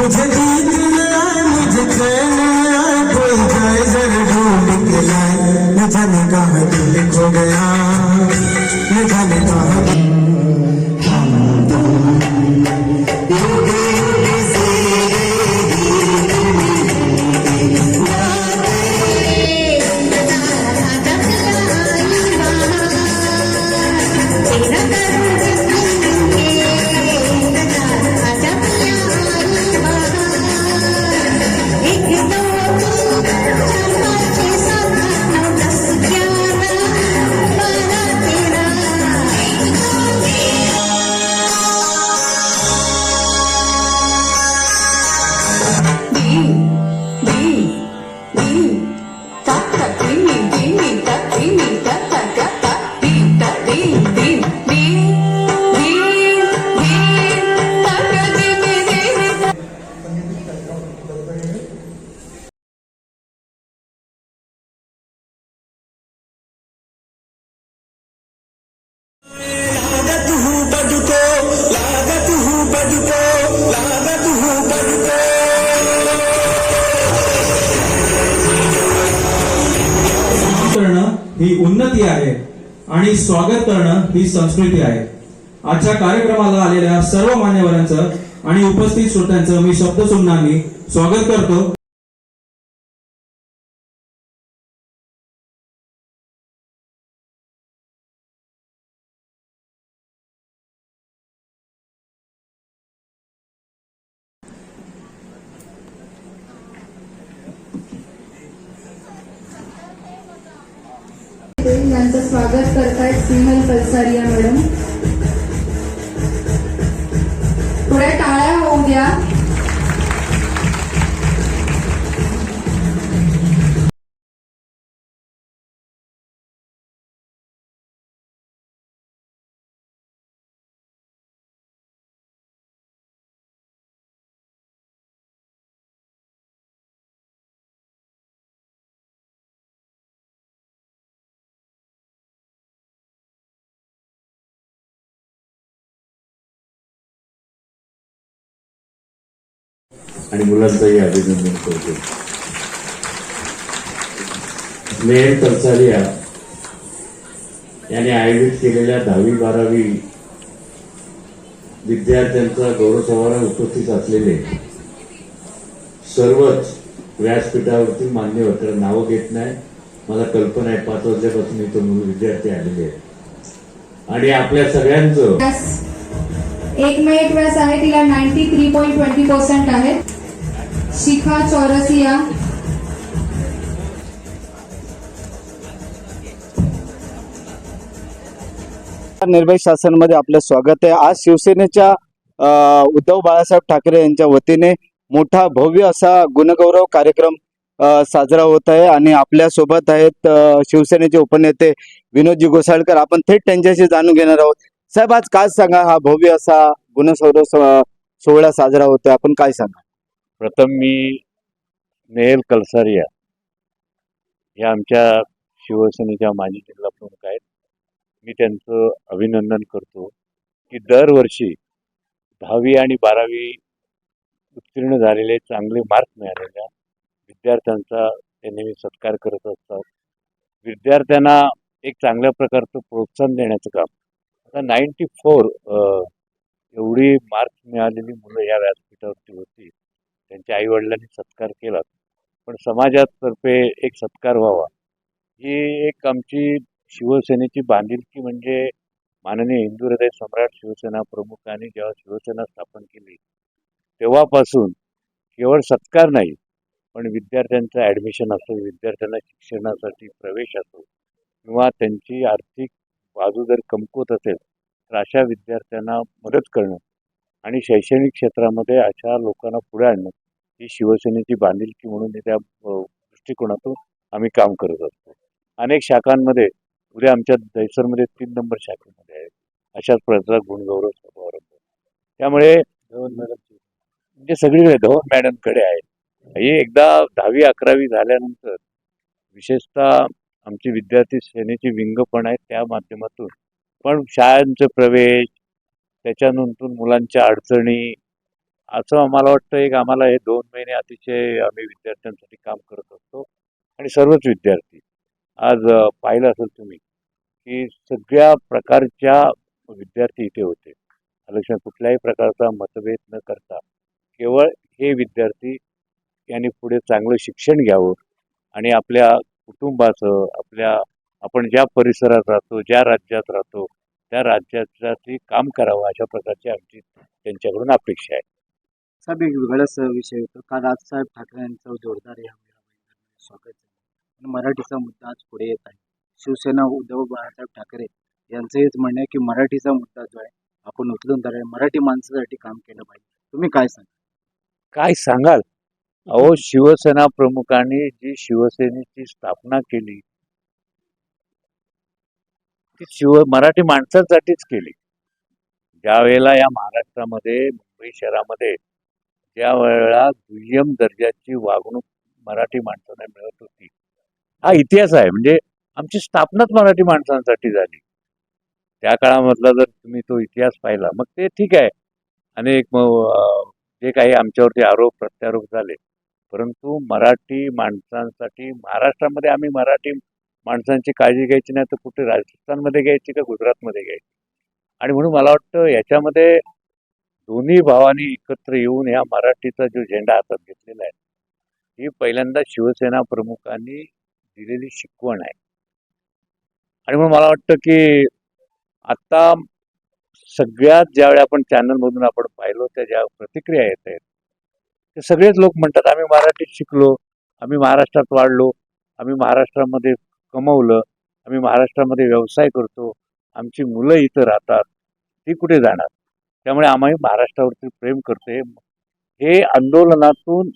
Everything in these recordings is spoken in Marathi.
往前 ही उन्नती आहे आणि स्वागत करणं ही संस्कृती आहे. आजच्या कार्यक्रमाला आलेल्या सर्व मान्यवरांचं आणि उपस्थित श्रोत्यांचं मी शब्द स्वागत करतो. यांचं स्वागत करतायत सिंहल कलसारिया मॅडम. थोड्या टाळ्या होऊ द्या. आणि मुलांचंही अभिनंदन करतो. स्नेह तरसारिया यांनी आयोजित केलेल्या दहावी बारावी विद्यार्थ्यांचा गौरव समारोह उपस्थित असलेले सर्वच व्यासपीठावरती मान्यवर तर नावं घेत नाही. मला कल्पना आहे पाच वाजल्यापासून इथं मुलं विद्यार्थी आलेले आहेत. आणि आपल्या सगळ्यांचं व्यास एक मिनिट व्यास आहे तिला ninety three point twenty percent आहे. शिखा चौरसिया. निर्भय शासनमध्ये आपलं स्वागत आहे. आज शिवसेनेच्या उद्धव बाळासाहेब ठाकरे यांच्या वतीने मोठा भव्य असा गुणगौरव कार्यक्रम साजरा होत आहे आणि आपल्यासोबत आहेत शिवसेनेचे उपनेते विनोदजी गोसाळकर. आपण थेट त्यांच्याशी जाणून घेणार आहोत. साहेब आज काय सांगा? हा भव्य असा गुणसौरव सोहळा साजरा होतोय. आपण काय सांगा? प्रथम मी नेहल कलसारिया हे आमच्या शिवसेनेच्या माजी जिल्हा प्रमुख आहेत. मी त्यांचं अभिनंदन करतो की दरवर्षी दहावी आणि बारावी उत्तीर्ण झालेले चांगले मार्क मिळालेल्या विद्यार्थ्यांचा ते नेहमी सत्कार करत असतात. विद्यार्थ्यांना एक चांगल्या प्रकारचं प्रोत्साहन देण्याचं काम. आता नाईन्टी फोर एवढी मार्क्स मिळालेली मुलं या व्यासपीठावरती होती. त्यांच्या आईवडिलांनी सत्कार केला. पण समाजातर्फे एक सत्कार व्हावा ही एक आमची शिवसेनेची बांधिलकी म्हणजे माननीय हिंदू हृदय सम्राट शिवसेना प्रमुखांनी जेव्हा शिवसेना स्थापन केली तेव्हापासून केवळ सत्कार नाही पण विद्यार्थ्यांचं ॲडमिशन असो विद्यार्थ्यांना शिक्षणासाठी प्रवेश असो किंवा त्यांची आर्थिक बाजू जर कमकुवत असेल तर अशा विद्यार्थ्यांना मदत करणं आणि शैक्षणिक क्षेत्रामध्ये अशा लोकांना पुढे आणणं ही शिवसेनेची बांधिलकी म्हणून त्या दृष्टिकोनातून आम्ही काम करत असतो. अनेक शाखांमध्ये उद्या आमच्या दैसरमध्ये तीन नंबर शाखेमध्ये आहे अशाच प्रकारचा गुणगौरव समारंभ त्यामुळे म्हणजे सगळीकडे धवन मॅडमकडे आहे हे एकदा दहावी अकरावी झाल्यानंतर विशेषतः आमची विद्यार्थी सेनेची विंग पण आहेत त्या माध्यमातून. पण शाळांचे प्रवेश त्याच्यानंतर मुलांच्या अडचणी असं आम्हाला वाटतं एक आम्हाला हे दोन महिने अतिशय आम्ही विद्यार्थ्यांसाठी काम करत असतो आणि सर्वच विद्यार्थी. आज पाहिलं असेल तुम्ही की सगळ्या प्रकारच्या विद्यार्थी इथे होते. लक्षात कुठल्याही प्रकारचा मतभेद न करता केवळ हे विद्यार्थी यांनी पुढे चांगलं शिक्षण घ्यावं आणि आपल्या कुटुंबाचं आपल्या आपण ज्या परिसरात राहतो ज्या राज्यात राहतो त्या राज्यासाठी काम करावं अशा प्रकारची आमची त्यांच्याकडून अपेक्षा आहे. साहेब एक वेगळाच विषय होतो. काल राजसाहेब ठाकरे यांचं जोरदार या मेळाव्यामध्ये स्वागत झालं मराठीचा मुद्दा आज पुढे येत आहे. शिवसेना उद्धव बाळासाहेब ठाकरे यांचं हेच म्हणणं आहे की मराठीचा मुद्दा जो आहे आपण उचलून धराय मराठी माणसासाठी काम केलं पाहिजे. तुम्ही काय सांगा काय सांगाल? अहो शिवसेना प्रमुखांनी जी शिवसेनेची स्थापना केली ती शिव मराठी माणसांसाठीच केली. ज्या वेळेला या महाराष्ट्रामध्ये मुंबई शहरामध्ये ज्या वेळेला दुय्यम दर्जाची वागणूक मराठी माणसांना मिळत होती. हा इतिहास आहे. म्हणजे आमची स्थापनाच मराठी माणसांसाठी झाली. त्या काळामधला जर तुम्ही तो इतिहास पाहिला मग ते ठीक आहे. अनेक मग जे काही आमच्यावरती आरोप प्रत्यारोप झाले. परंतु मराठी माणसांसाठी महाराष्ट्रामध्ये आम्ही मराठी माणसांची काळजी घ्यायची नाही तर कुठे राजस्थानमध्ये घ्यायची का गुजरातमध्ये घ्यायची? आणि म्हणून मला वाटतं याच्यामध्ये दोन्ही भावांनी एकत्र येऊन या मराठीचा जो झेंडा हातात घेतलेला आहे ही पहिल्यांदा शिवसेना प्रमुखांनी दिलेली शिकवण आहे. आणि मग मला वाटतं की आत्ता सगळ्यात ज्यावेळी आपण चॅनलमधून आपण पाहिलो त्या ज्या प्रतिक्रिया येत आहेत ते सगळेच लोक म्हणतात आम्ही मराठीत शिकलो आम्ही महाराष्ट्रात वाढलो आम्ही महाराष्ट्रामध्ये कमवलं आम्ही महाराष्ट्रामध्ये व्यवसाय करतो आमची मुलं इथं राहतात ती कुठे जाणार? त्यामुळे आम्ही महाराष्ट्रावरती प्रेम करते हे आंदोलनातून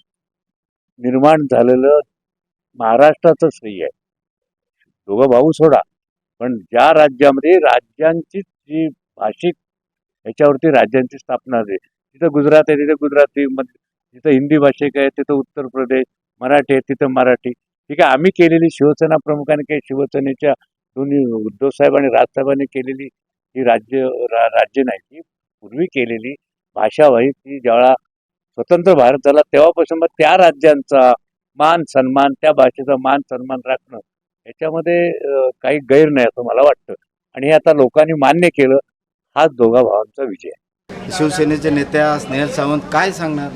निर्माण झालेलं महाराष्ट्राचं श्रेय आहे. दोघं भाऊ सोडा. पण ज्या राज्यामध्ये राज्यांचीच जी भाषिक ह्याच्यावरती राज्यांची स्थापना झाली. तिथं गुजरात आहे तिथं गुजराती मध्ये जिथं हिंदी भाषिक आहे तिथं उत्तर प्रदेश मराठी आहे तिथं मराठी. ठीक आहे आम्ही केलेली शिवसेना प्रमुखाने काही शिवसेनेच्या दोन्ही उद्धव साहेब आणि राजसाहेबांनी केलेली ही राज्य रा, राज्य नाही ती पूर्वी केलेली भाषावाही ती ज्यावेळा स्वतंत्र भारत झाला तेव्हापासून मग त्या राज्यांचा मान सन्मान त्या भाषेचा मान सन्मान राखणं याच्यामध्ये काही गैर नाही असं मला वाटतं आणि हे आता लोकांनी मान्य केलं हाच दोघा भावांचा विजय आहे. शिवसेनेचे नेत्या स्नेहल सावंत काय सांगणार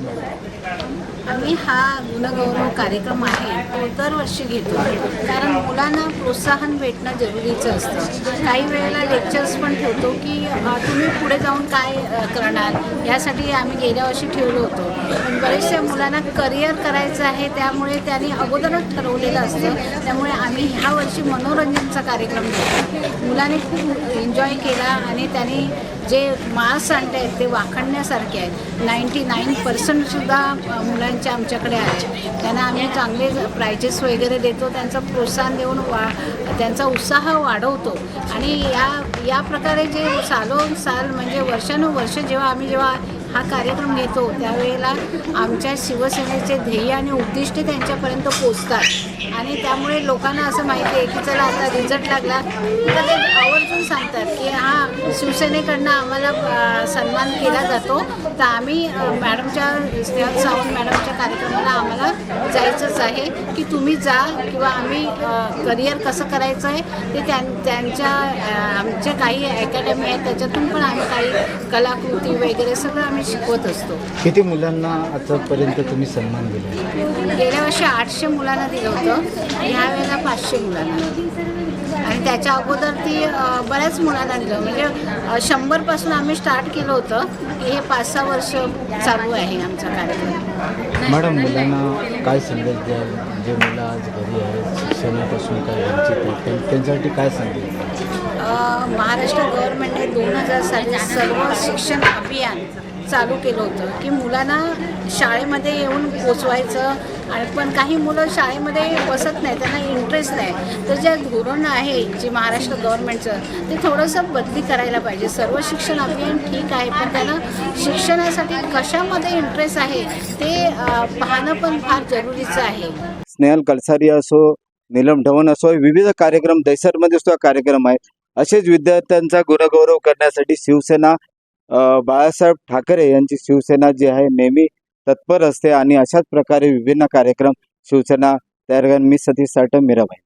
आम्ही हा गुणगौरव कार्यक्रम आहे तो दरवर्षी घेतो. कारण मुलांना प्रोत्साहन भेटणं जरुरीचं असतं. काही वेळेला लेक्चर्स पण ठेवतो की तुम्ही पुढे जाऊन काय करणार? यासाठी आम्ही गेल्या वर्षी ठेवलो होतो. पण बरेचशा मुलांना करिअर करायचं आहे त्यामुळे त्यांनी अगोदरच ठरवलेलं असतं. त्यामुळे आम्ही ह्या वर्षी मनोरंजनचा कार्यक्रम घेतो मुलांनी खूप एन्जॉय केला आणि त्यांनी जे मार्क्स आणले आहेत ते वाखणण्यासारखे आहेत. नाईंटी नाईन पर्सेंटसुद्धा मुलांच्या मुलांचे आमच्याकडे आले त्यांना आम्ही चांगले प्राइजेस वगैरे देतो त्यांचं प्रोत्साहन देऊन वा त्यांचा उत्साह वाढवतो. आणि या या प्रकारे जे सालोन साल म्हणजे वर्षानुवर्ष जेव्हा आम्ही जेव्हा हा कार्यक्रम घेतो. त्यावेळेला आमच्या शिवसेनेचे ध्येय आणि उद्दिष्ट त्यांच्यापर्यंत पोचतात. आणि त्यामुळे लोकांना असं माहिती आहे की चला आता रिझल्ट लागला. तर ते आवर्जून सांगतात की हा शिवसेनेकडनं आम्हाला सन्मान केला जातो. तर आम्ही मॅडमच्या स्नेहल सावंत मॅडमच्या कार्यक्रमाला आम्हाला जायचंच आहे की तुम्ही जा किंवा आम्ही करिअर कसं करायचं आहे ते त्यां त्यांच्या अ, आमचे काही अकॅडमी आहेत त्याच्यातून पण आम्ही काही कलाकृती वगैरे सगळं आम्ही शिकवत असतो. किती मुलांना आतापर्यंत तुम्ही सन्मान दिला? गेल्या वर्षी आठशे मुलांना दिलं होतं ह्या वेळेला पाचशे मुलांना. आणि त्याच्या अगोदर ती बऱ्याच मुलांना दिलं. म्हणजे शंभरपासून आम्ही स्टार्ट केलं होतं. की हे पाच सहा वर्ष चालू आहे आमचा कार्यक्रम. मॅडम मुलांना काय संदेश द्याल? जे मुलं आज घरी आहेत शिक्षणापासून काय वंचित त्यांच्यासाठी काय संदेश महाराष्ट्र गव्हर्नमेंटने दोन हजार साली सर्व शिक्षण अभियान चालू केलं होतं की मुलांना शाळेमध्ये येऊन पोचवायचं आणि पण काही मुलं शाळेमध्ये बसत नाही त्यांना इंटरेस्ट नाही. तर जे धोरण आहे जे महाराष्ट्र गव्हर्नमेंटचं ते थोडंसं बदली करायला पाहिजे. सर्व शिक्षण अभियान ठीक आहे पण त्यांना शिक्षणासाठी कशामध्ये इंटरेस्ट आहे ते पाहणं पण फार जरुरीचं आहे. स्नेहल कलसारी असो नीलम ढवण असो विविध कार्यक्रम दैसरमध्ये सुद्धा कार्यक्रम आहेत. असेच विद्यार्थ्यांचा गुणगौरव करण्यासाठी शिवसेना बाळासाहेब ठाकरे यांची शिवसेना जी आहे नेहमी तत्पर असते आणि अशाच प्रकारे विभिन्न कार्यक्रम शिवसेना तयार करून मी सतीश साठ मीराबाई